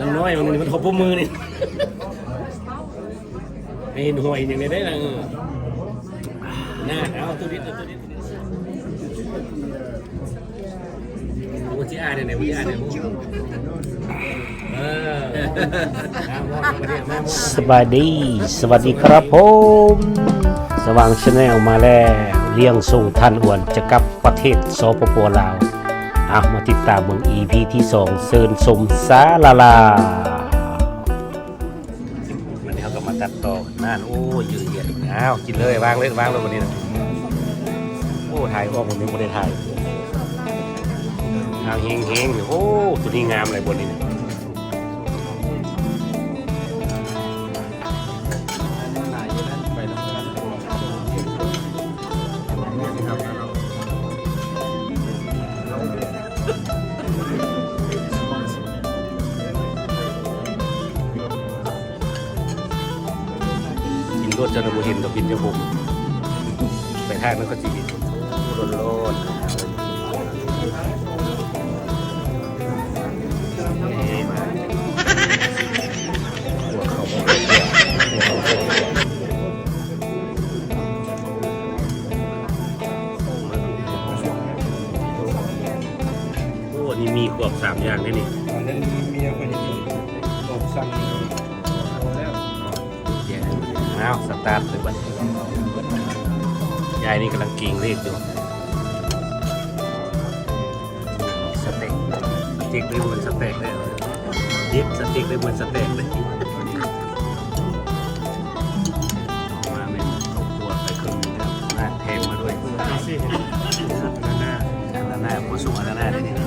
ลังน้อยมันมันทบมือนี่ไม่เห็นหวยอย่างนี้ได้ละเออน่าเอาตัวนี้ตัวนี้ตัวที่อ่านเนี่ยที่อ่านเนี่ยเออมามองมาเนี่ยสบายดี สวัสดีครับผม สว่างชาแนลมาแล้ว เลี้ยงส่งทันอ้วนจะกลับประเทศสปปลาวอะมาติดตามเมือง EP ที่2เซินสมสาลาลามันนี้เขาก็มาตัดต่อนั่นโอ้ยืดเยียดอ้าวกินเลยวางเลยวางเลยวันนี้นะโอ้ถ่ายออกผมยังไม่ได้ถ่ายอ้าเฮงเฮงโอ้ตัวนี้งามเลยบนนี้นะ จนบุรีกับบินเจ้าผมไปทางนั้นก็จีน ต็กเลยเหมือนสเต็กเลยยิบสเต็กเลยเหมือนสเต็กเลยมาเป็นครอบครัวไปครึ่งนึงครับหน้าเทมมาด้วยสิหน้าหน้าหน้าผู้สูงอายุหน้าเนี่ยปลาเห็น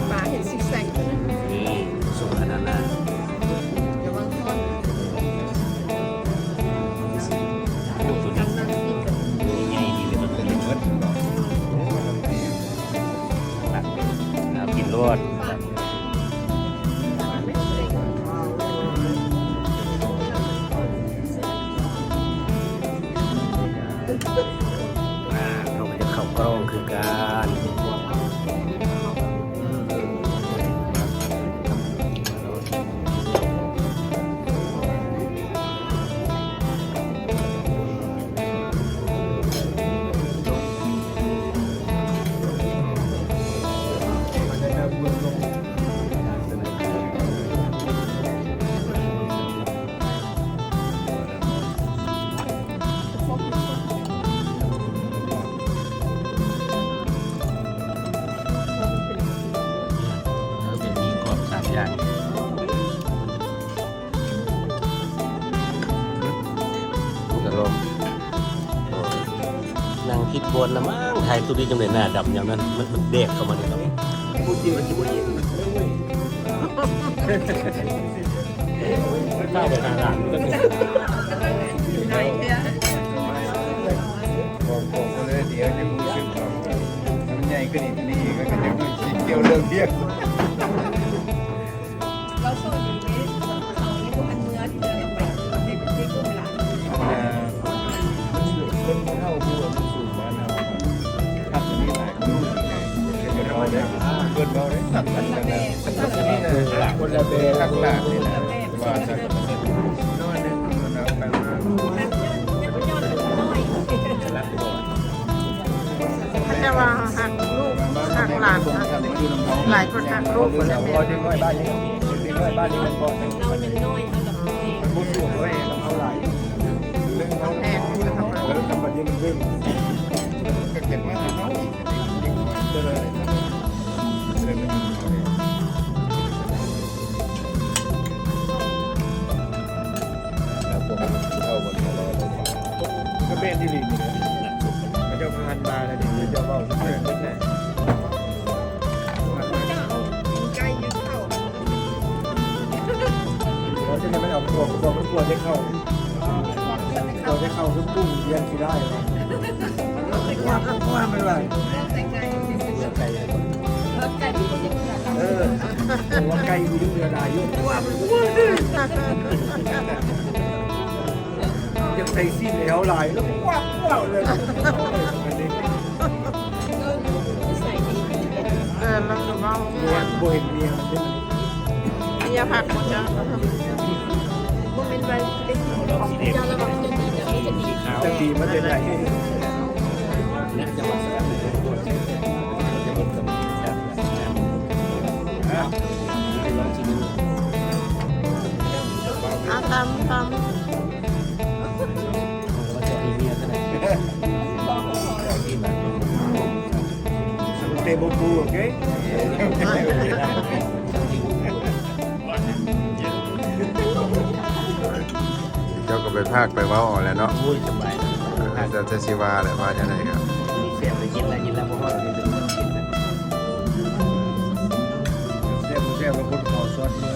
นั่งคิดบนละมั้งไทยตัวนี้จังเลยหน้าดำอย่างนั้น มันมันเด็กเข้ามาในเราพูดจริงมันจะไม่เย็นข้าวไปทางหลังก็ต้องไหนเนี่ยบอกบอกมาเลยเดี๋ยวจะพูดขึ้นต่อมันใหญ่ขึ้นอีกนี่ก็จะพูดชิเกี่ยวเรื่องเที่ยง คนละเบทักหลากนี่นะว่าจะนอนนึงมันเอาไปมาเขาจะว่าหักลูกหักหลานหักหลายคนหักลูกคนละพแม่อดึงน้อยบ้านนี้ดึงน้อยบ้านนี้มันพอมันมันบุญสูงด้วยเอาหลายเรื่องเขาแม่นะครับแล้วทำแบบนี้มันดึงก็เก็บมาห้เขาอีกดึงเลยเลยมันแล้ว ก็เป็นที่ดีนี่นะพระเจ้าพันมาแล้วนี่เจ้าว่าเรื่องนี้แหละใกล้ยึดเข้าเราจะไม่เอาตัวตัวมันกลัวจะเข้ากลัวจะเข้าทุกปุ้งเรียนที่ได้เลยว่าว่าไม่ไหวแต่ไกลไก่รถไกลที่จะยึดเข้าเออหัวไก่กูยุ่งเรือดายุ่งว่ามันยัง ใส่สิ้นแล้วลายแล้วว้าวว้าวเลยอันนี้ใส่ดีเมียโบเห็นเมียมันเนเมียผักหมดจ้ะบ่เป็นไรเด็กของเจ้าแล้วบอกสีขาวตะกี้มันเป็นไรและจังหวัดสระบุรีจะมีกับครับลองชิมดูเอาตำตว่า เตะบูบูโอเคเจ้าก็ไปภาคไปเว้าเอาแหล้วเนาะมุ้ยสบายจะจะสิว่าแหละว่าจะไหนครับ มีเสียบไปกินแล้วกินแล้วเพราะว่าเราเป็นคนกินนะเสียบูเสียบคนขอสวดเลย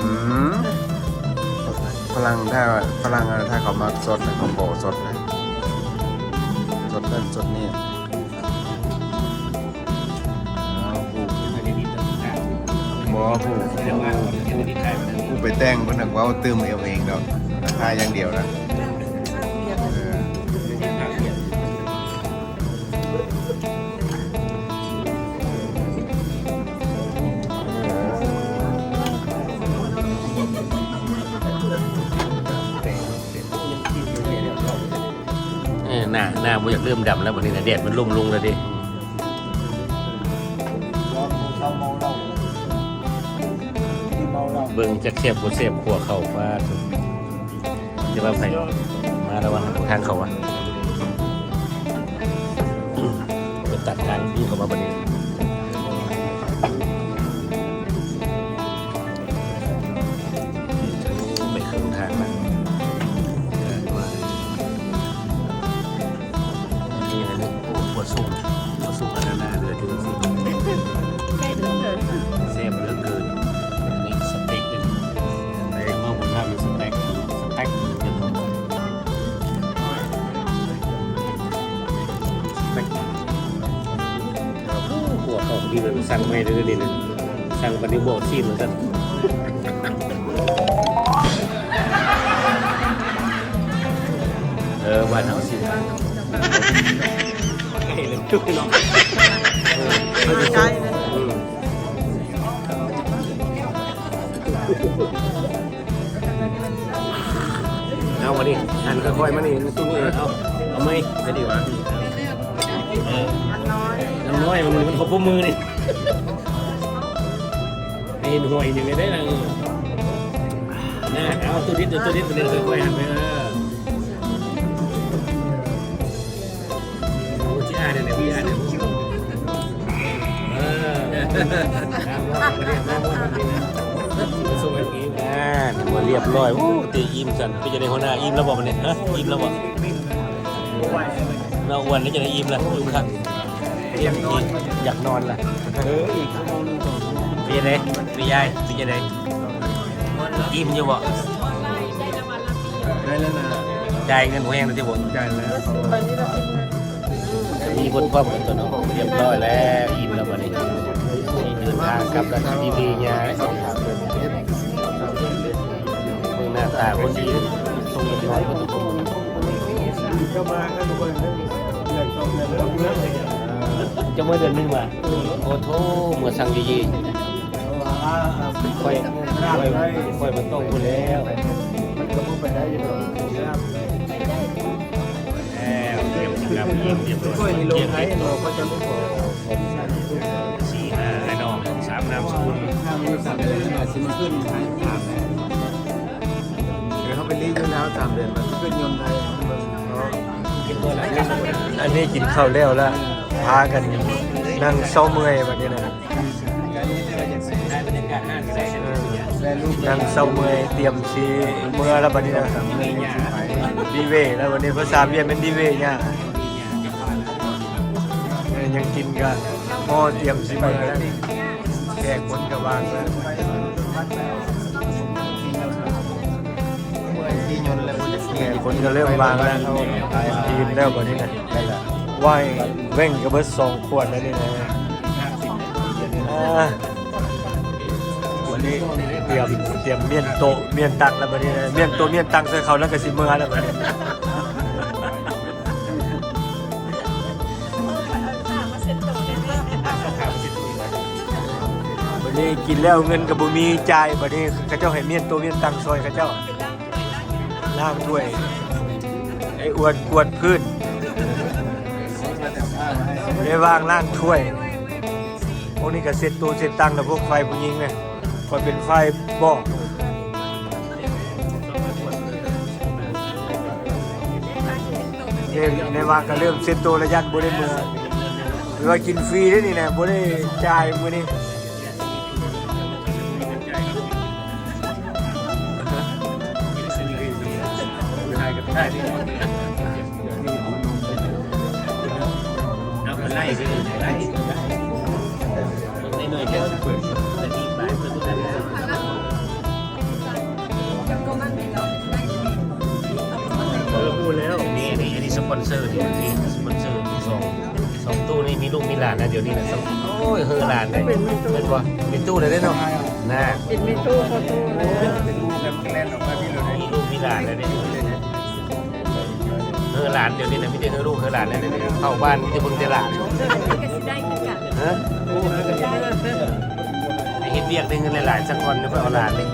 อืมพลังถ้าพลังถ้าเขามักสดนะเขาโบสดนะสดนั่นสดนี่ บ่ผู้ๆแต่ว่าเราเป็นที่ไทยมันผู้ไปแต่งเพิ่นนึกว่าตื้มเอวเองดอกราคาอย่างเดียวนะเออเออหน้าหน้าบ่อยากเริ่มดำแล้ววันนี้นะแดดมันลุ่มลุงแล้วดิ จะเสียบกูเสียบขัวเขาว่าจะว่าไปมาแล้วว่าทางเขาวะอืมไปตัดทางนี้เขามาบัดนี้ สั่งไม่ได้เลยนะสั่งปฏิบัติซีนเหมือนกันเออวันเอาสิใกล้เลยทุกน้องมาใกล้เลยอืมเอามาดิหันค่อยๆมานี่ตุ้งเออเอาเอาไหมจะดีวะเออมันน้อยน้ำน้อยมันมันขบมือนี่ ไอ้หน่วยยังไงได้เออน่เอาตัวนิดตัวนิดตัวนิดค่อยๆหันไปเออโอ้ที่อ่านเนี่ยพี่อ่านเนี่ยเออเอามาเรียบร้อยส่งแบบนี้อ่ามาเรียบร้อยโอ้ตีอิ่มสันพี่จะได้หัวหน้าอิ่มแล้วบอกมันเนี่ยฮะอิ่มแล้วบอกเราอ้วนนี่จะได้อิ่มแล้วดูครับอยากนอนอยากนอนล่ะเอออีกชั่วโมงนึง เป็นยังไงเป็นยายเป็นยังไงอิ่มอยู่บ่ได้แล้วนะจ่ายเงินหัวแห้งแล้วที่ผมจ่ายแล้วเขาไปนี่เรากินมีคนพร้อมกันตัวเนาะเรียบร้อยแล้วอิ่มแล้ววันนี้มีเดินทางกลับแล้วดีดีๆยายเมืองหน้าตาคนดีทรงเรียบร้อยคนทุกคนก็มากันทุกคนเลยเรื่องต้องเรื่องต้องเรื่องเลยจะเมื่อเดือนนึงว่ะโอ้โถเมื่อสั่งดีๆ ค่อยค่อยค่อยมาต้องกูแล้วมันก็มุ่งไปได้ยังไงแล้วเตรียมกับเยี่ยมเรียบร้อยช่ยในโลเยี่ยมไทยเราก็จะไม่พอสี่ห้าไอ้น้องสามนามสกุลถ้ามีสามเดือนอาจจะมาขึ้นไทยถามเลยเดี๋ยวเขาไปรีดยืนเท้าสามเดือนมันขึ้นยนต์ไทยอันนี้กินข้าวแล้วล้วพากันนั่งเศร้าเมื่อยแบบนี้ นะได้บรรยากาศห้างใส่กันเลยเนี่ยได้ลูกนั่งเศร้าเมื่อยเตรียมซีเมื่อแล้วบัดนี้นะมีหยาดีเวแล้ววันนี้ภาษาเวียนเป็นดีเวเนี่ยเออยังกินกันหม้อเตรียมซีเมื่อแล้วแขกคนกระวางแล้วที่ยนต์แล้วมันจะแขกคนก็เริ่มวางแล้วกินแล้วบัดนี้นะไหวเว่งกับเบิร์ดสองขวดแล้วนี่นะอ่า วันนี้เตรียมเตรียมเมียนโตะเมียนตักแล้วบัดนี้เมียนโตะเมียนตักใส่เขาแล้วก็สิเมื่อแล้วบัดนี้นี่กินแล้วเงินกับบุมีจ่ายบัดนี้เขาเจ้าให้เมียนตัวเมียนตังซอยเขาเจ้าล่างถ้วยไอ้อวดกวดพื้นได้วางล่างถ้วยพวกนี้ก็เสร็จตัวเสร็จตังแล้วพวกไฟผู้หญิงเนี่ย คอยเป็นไฟบอกเนี่ยในวาก็เริ่มเสร็จตัวระยันบ่ได้มือหรือว่ากินฟรีได้นี่นะบ่ได้จ่ายมื้อนี้ได้ก็ได้ดิเอาคนไล่ไปเลยไล่ในหน่วย ปอนเซอร์ที่นี่สปอนเซอร์สองสองตู้นี่มีลูกมีหลานนะเดี๋ยวนี้นะสองโอ้ยเฮอหลานได้เป็นว่าเป็นตู้เลยได้เนาะน่าเป็นไม่ตู้ก็ตู้เลยเป็นลูกกันแล่นออกมาพี่เลยมีลูกมีหลานแล้วเนี่ยเฮอหลานเดี๋ยวนี้นะไม่ได้เฮอลูกเฮอหลานแล้วเนี่ยเข้าบ้านไมแต่ได้เบิ่งแต่หลานฮะไอ้เฮ็ดเวียกได้เงินหลายๆสักวันเพื่อเอาหลานเลย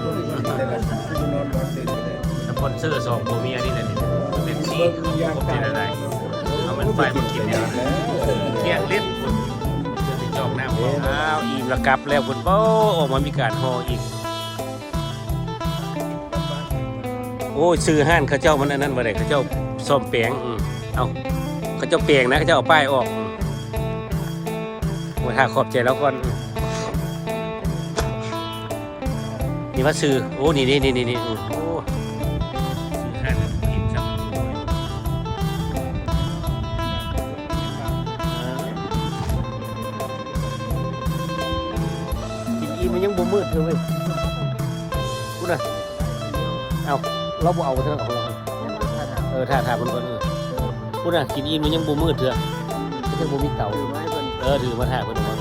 สปอนเซอร์สองตัวเมียนี่แหละ นี่เป็นซีผมจะได้ไรเอามันไฟมันกินเนี่ยเที่ยงเล็ดจะจอกหน้าผมอ้าวอิ่มและกับแล้วคุณโป้ออกมามีการห่ออีก โอ้ยซื้อห้านเขาเจ้ามันอันนั้นมาเลยเขาเจ้าซ่อมแปลงเอาเขาเจ้าแปลงนะเขาเจ้าเอาป้ายออกอืมาถ้าขอบใจแล้วก่อนมนี่ว่าซื้อโอ้นี่นี่นี่นี่ มันยังบ่มืดเลยเว้ยกูน่ะเอาเราบ่เอาเถอะของเราเออถ้าถามมันก่อนเออพูดน่ะกินอินมันยังบ่มืดเถอะก็จะบ่มีเตาเออถือมาถ่ายเพิ่นเอามา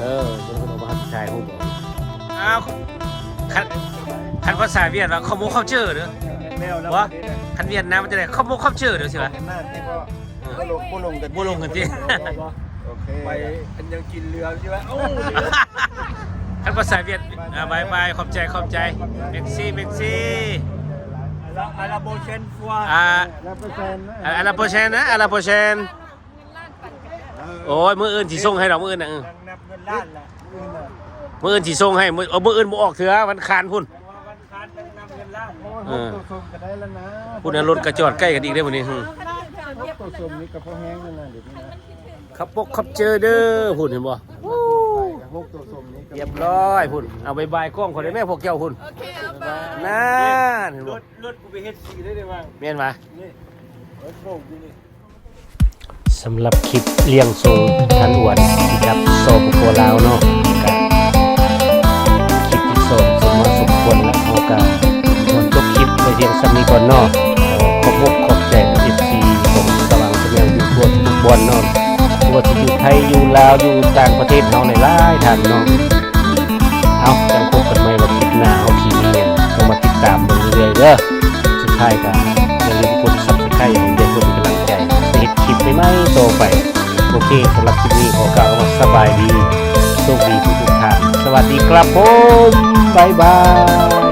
เออเพิ่นเอามาถ่ายรูปเอาอ้าวคันคันภาษาเวียดว่าเขาโมเขาเจอเด้อแล้วแล้ววะคันเวียดนามมันจะได้เขาโมเขาเจอเด้อสิวะหน้าที่ก็ก็ลงก็ลงกันบ่ลงกันติโอเค ไปอันยังกินเรือใช่ไหมโอ้คันภาษาเวียดอ่าบายบายขอบใจขอบใจเม็กซี่เม็กซี่อาราโบเชนฟัวอ่าแล้วเปอร์เซ็นต์นะอะลาโปเชนนะอะลาโปเชนโอ้ยมืออื่นสิส่งให้ดอกมืออื่นน่ะเออนับเงินล้านละมืออื่นสิส่งให้มือเอามืออื่นบ่ออกเถือะวันคานพุ่นวันคานนับเงินล้านโอ้ยตัวสมก็ได้แล้วนะพุ่นน่ะรถกระจอดใกล้กันอีกได้อมื้อนี้หึตัวสมนี่กับพ่อแห้งนั่นน่ะเดี๋ยวนี้นะ ขับปกขับเจอเด้อพุ่นเห็นบ่กับพวกตัวสมนี่เรียบร้อยพุ่นเอาบายบายกล้องคนได้แม่พวกเจ้าพุ่นนั่นเห็นรบ่ถรถกูไปเฮ็ดสีได้เลยว่างแม่นบ่นี่รถโบกอยู่นี่สำหรับคลิปเลี้ยงส่งทันอวนที่กับโซปโปลาวเนาะกับคลิปที่สองสมมาสมควรแล้วเขาก็ควรจบคลิปไว้เพียงสำนี้ก่อนเนาะขอขอบคุณขอบใจกับ FC ของสว่างแสดงอยู่ทั่วทุกบอนเนาะบ่ว่าจะอยู่ไทยอยู่ลาวอยู่ต่างประเทศเฮาในหลายท่านเนาะเอาจังพบกันใหม่วันคลิปหน้าเฮาสิมีหยังต้องมาติดตามเบิ่งเรื่อยๆเด้อสุดท้ายก็อย่าลืมกด Subscribe ให้เด็กเพื่อเป็นกำลังใจจะเห็นคลิปใหม่ๆต่อไปโอเคสำหรับคลิปนี้ขอกล่าวว่าสบายดีโชคดีทุกๆท่านสวัสดีครับผมบ๊ายบาย